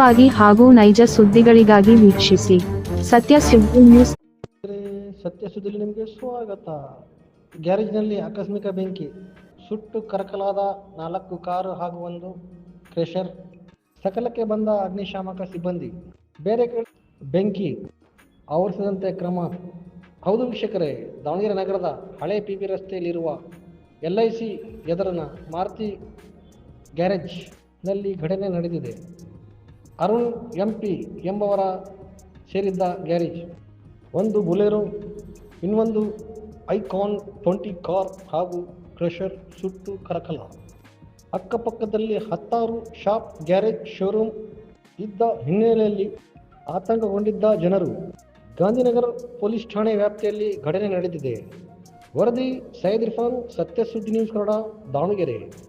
ವಾಗಿ ಹಾಗೂ ನೈಜ ಸುದ್ದಿಗಳಿಗಾಗಿ ವೀಕ್ಷಿಸಿ. ಸತ್ಯ ಸುದ್ದಿ ನ್ಯೂಸ್. ಸತ್ಯ ಸುದ್ದಿಲಿ ನಿಮಗೆ ಸ್ವಾಗತ. ಗ್ಯಾರೇಜ್ನಲ್ಲಿ ಆಕಸ್ಮಿಕ ಬೆಂಕಿ. ಸುಟ್ಟು ಕರಕಲಾದ ನಾಲ್ಕು ಕಾರು ಹಾಗೂ ಒಂದು ಕ್ರೆಷರ್. ಸಕಲಕ್ಕೆ ಬಂದ ಅಗ್ನಿಶಾಮಕ ಸಿಬ್ಬಂದಿ. ಬೇರೆ ಕಡೆ ಬೆಂಕಿ. ಆವರಿಸದಂತೆ ಕ್ರಮ. ಹೌದು ವೀಕ್ಷಕರೇ, ದಾವಣಗೆರೆ ನಗರದ ಹಳೆ ಪಿ ಬಿ ರಸ್ತೆಯಲ್ಲಿರುವ ಎಲ್ ಐ ಸಿ ಎದುರಿನ ಮಾರುತಿ ಗ್ಯಾರೇಜ್ನಲ್ಲಿ ಘಟನೆ ನಡೆದಿದೆ. ಅರುಣ್ ಎಂ ಪಿ ಎಂಬವರ ಸೇರಿದ್ದ ಗ್ಯಾರೇಜ್. ಒಂದು ಬುಲೆರೋ, ಇನ್ನೊಂದು ಐಕಾನ್ ಟ್ವೆಂಟಿ ಕಾರ್ ಹಾಗೂ ಕ್ರಷರ್ ಸುಟ್ಟು ಕರಕಲ. ಅಕ್ಕಪಕ್ಕದಲ್ಲಿ ಹತ್ತಾರು ಶಾಪ್, ಗ್ಯಾರೇಜ್, ಶೋರೂಮ್ ಇದ್ದ ಹಿನ್ನೆಲೆಯಲ್ಲಿ ಆತಂಕಗೊಂಡಿದ್ದ ಜನರು. ಗಾಂಧಿನಗರ ಪೊಲೀಸ್ ಠಾಣೆ ವ್ಯಾಪ್ತಿಯಲ್ಲಿ ಘಟನೆ ನಡೆದಿದೆ. ವರದಿ ಸೈಯದ್ ಇರ್ಫಾನ್ ಸತ್ಯ ಸುದ್ದಿ ನ್ಯೂಸ್ ಕನ್ನಡ, ದಾವಣಗೆರೆ.